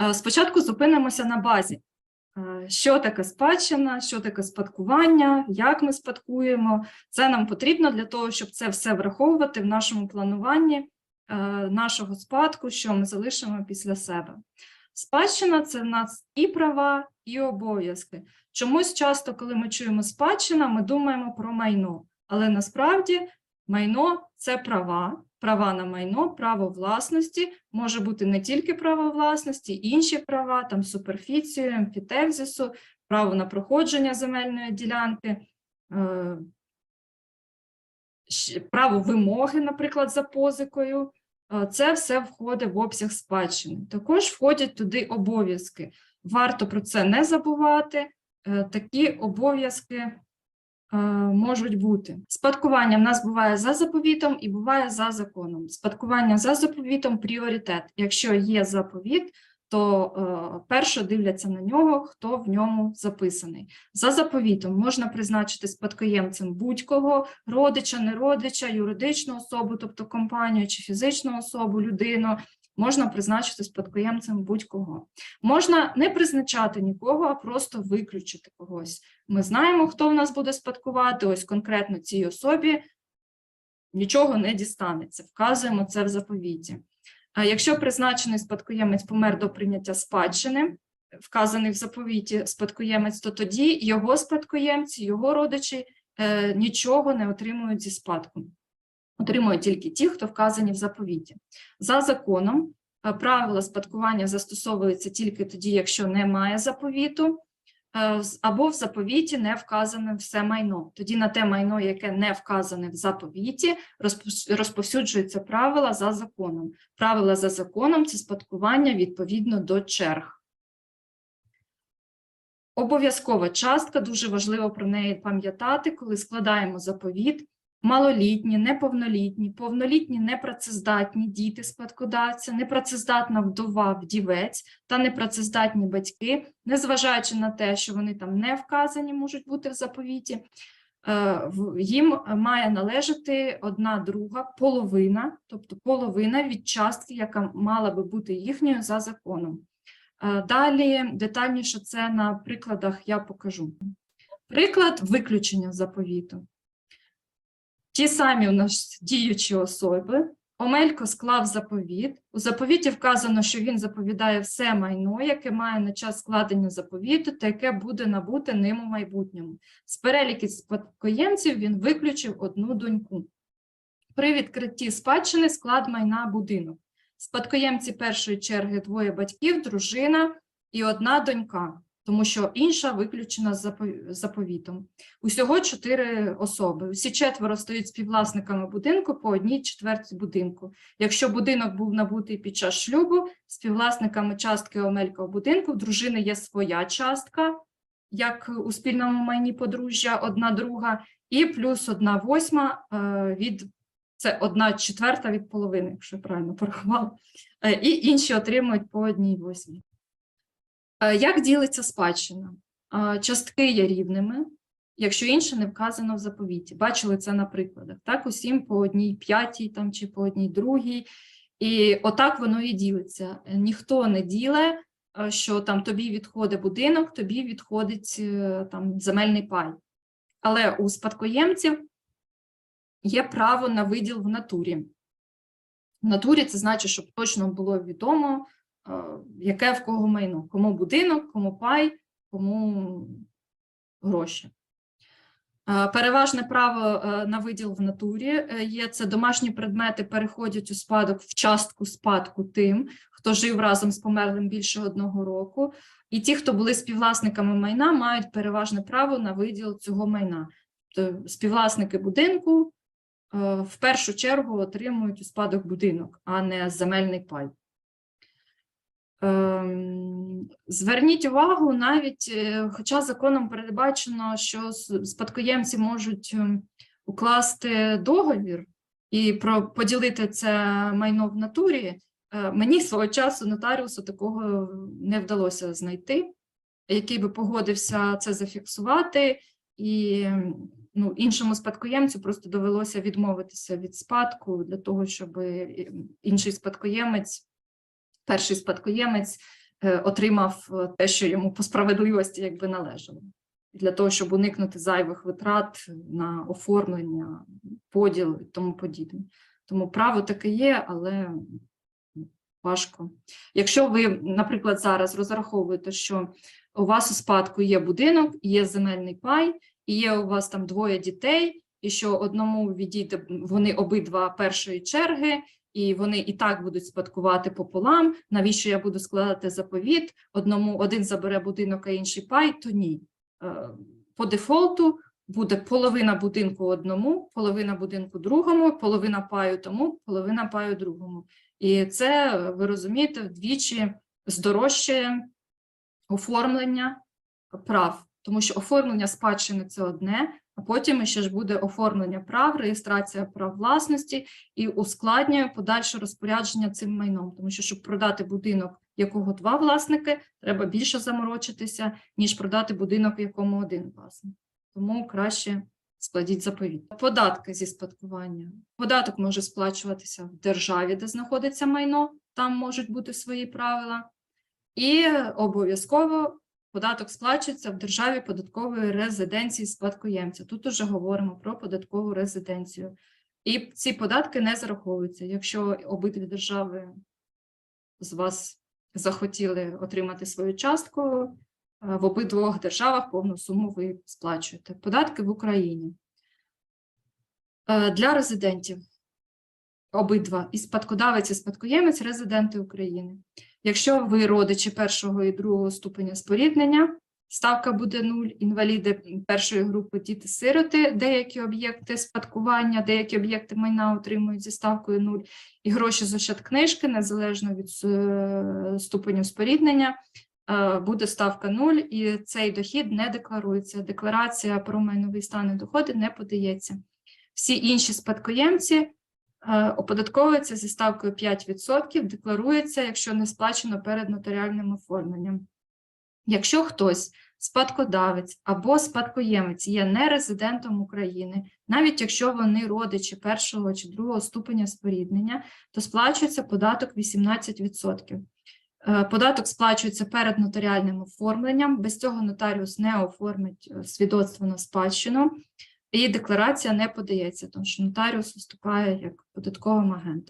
Е, Спочатку зупинимося на базі. Е, Що таке спадщина, що таке спадкування, як ми спадкуємо. Це нам потрібно для того, щоб це все враховувати в нашому плануванні е, нашого спадку, що ми залишимо після себе. Спадщина це в нас і права, і обов'язки. Чомусь часто, коли ми чуємо спадщина, ми думаємо про майно, але насправді майно це права, права на майно, право власності може бути не тільки право власності, інші права, там суперфіцію, емфітевзису, право на проходження земельної ділянки, е, право вимоги, наприклад, за позикою. Е, Це все входить в обсяг спадщини. Також входять туди обов'язки. Варто про це не забувати. Е, Такі обов'язки можуть бути. Спадкування в нас буває за заповітом і буває за законом. Спадкування за заповітом пріоритет. Якщо є заповіт, то е, перше дивляться на нього, хто в ньому записаний. За заповітом можна призначити спадкоємцем будь-кого, родича, не родича, юридичну особу, тобто компанію чи фізичну особу, людину. Можна призначити спадкоємцем будь-кого. Можна не призначати нікого, а просто виключити когось. Ми знаємо, хто в нас буде спадкувати, ось конкретно цій особі нічого не дістанеться. Вказуємо це в заповіті. А якщо призначений спадкоємець помер до прийняття спадщини, вказаний в заповіті спадкоємець, то тоді його спадкоємці, його родичі е, нічого не отримують зі спадку. Отримують тільки ті, хто вказані в заповіті. За законом е, правила спадкування застосовуються тільки тоді, якщо немає заповіту, е, або в заповіті не вказане все майно. Тоді на те майно, яке не вказане в заповіті, розповсюджуються правила за законом. Правила за законом це спадкування відповідно до черг. Обов'язкова частка, дуже важливо про неї пам'ятати, коли складаємо заповіт. Малолітні, неповнолітні, повнолітні непрацездатні діти спадкодавця, непрацездатна вдова, вдівець та непрацездатні батьки, незважаючи на те, що вони там не вказані, можуть бути в заповіті, е, їм має належати одна друга половина, тобто половина від частки, яка мала би бути їхньою за законом. Е, Далі детальніше це на прикладах я покажу. Приклад виключення заповіту. Ті самі у нас діючі особи. Омелько склав заповіт. У заповіті вказано, що він заповідає все майно, яке має на час складення заповіту, та яке буде набуте ним у майбутньому. З переліку спадкоємців він виключив одну доньку. При відкритті спадщини склад майна будинок. Спадкоємці першої черги двоє батьків, дружина і одна донька, тому що інша виключена заповітом. Усього чотири особи. Усі четверо стають співвласниками будинку по одній четверті будинку. Якщо будинок був набутий під час шлюбу, співвласниками частки омелька в будинку, в дружини є своя частка, як у спільному майні подружжя, одна друга, і плюс одна восьма е, від це одна четверта від половини, якщо я правильно порахувала. Е, І інші отримують по одній восьмій. Е, Як ділиться спадщина? Е, Частки є рівними, якщо інше не вказано в заповіті. Бачили це на прикладах. Так, усім по одній п'ятій там, чи по одній другій. І отак воно і ділиться. Ніхто не діле, е, що там тобі відходить будинок, тобі відходить там земельний пай. Але у спадкоємців є право на виділ в натурі. В натурі це значить, щоб точно було відомо, яке в кого майно, кому будинок, кому пай, кому гроші. Переважне право е, на виділ в натурі е, є це домашні предмети переходять у спадок в частку спадку тим, хто жив разом з померлим більше одного року, і ті, хто були співвласниками майна, мають переважне право на виділ цього майна. Тобто співвласники будинку е, в першу чергу отримують у спадок будинок, а не земельний пай. Ем, Зверніть увагу, навіть е, хоча законом передбачено, що спадкоємці можуть ем, укласти договір і поділити це майно в натурі, е, мені свого часу нотаріусу такого не вдалося знайти, який би погодився це зафіксувати, і ну, іншому спадкоємцю просто довелося відмовитися від спадку для того, щоб е, інший спадкоємець перший спадкоємець е, отримав е, те, що йому по справедливості якби належало, для того, щоб уникнути зайвих витрат на оформлення, поділ і тому подібне. Тому право таке є, але важко. Якщо ви, наприклад, зараз розраховуєте, що у вас у спадку є будинок, є земельний пай, і є у вас там двоє дітей, і що одному відійде вони обидва першої черги, і вони і так будуть спадкувати пополам. Навіщо я буду складати заповіт? Одному один забере будинок, а інший пай, то ні. Е, По дефолту буде половина будинку одному, половина будинку другому, половина паю тому, половина паю другому. І це, ви розумієте, вдвічі здорожчає оформлення прав, тому що оформлення спадщини це одне, а потім ще ж буде оформлення прав, реєстрація прав власності і ускладнює подальше розпорядження цим майном, тому що щоб продати будинок, якого два власники, треба більше заморочитися, ніж продати будинок, якому один власник. Тому краще складіть заповіт. Податки зі спадкування. Податок може сплачуватися в державі, де знаходиться майно, там можуть бути свої правила. І обов'язково податок сплачується в державі податкової резиденції спадкоємця. Тут уже говоримо про податкову резиденцію. І ці податки не зараховуються. Якщо обидві держави з вас захотіли отримати свою частку, е, в обидвох державах повну суму ви сплачуєте. Податки в Україні. Е, Для резидентів обидва і спадкодавець, і спадкоємець резиденти України. Якщо ви родичі першого і другого ступеня споріднення, ставка буде 0, інваліди першої групи діти-сироти, деякі об'єкти спадкування, деякі об'єкти майна отримують зі ставкою 0, і гроші з ощадкнижки, незалежно від е, ступеню споріднення, е, буде ставка 0, і цей дохід не декларується. Декларація про майновий стан і доходи не подається. Всі інші спадкоємці е, оподатковуються зі ставкою 5%, декларується, якщо не сплачено перед нотаріальним оформленням. Якщо хтось спадкодавець або спадкоємець є не резидентом України, навіть якщо вони родичі першого чи другого ступеня споріднення, то сплачується податок 18%. Е, Податок сплачується перед нотаріальним оформленням, без цього нотаріус не оформить е, свідоцтво на спадщину, і декларація не подається, тому що нотаріус виступає як податковим агентом.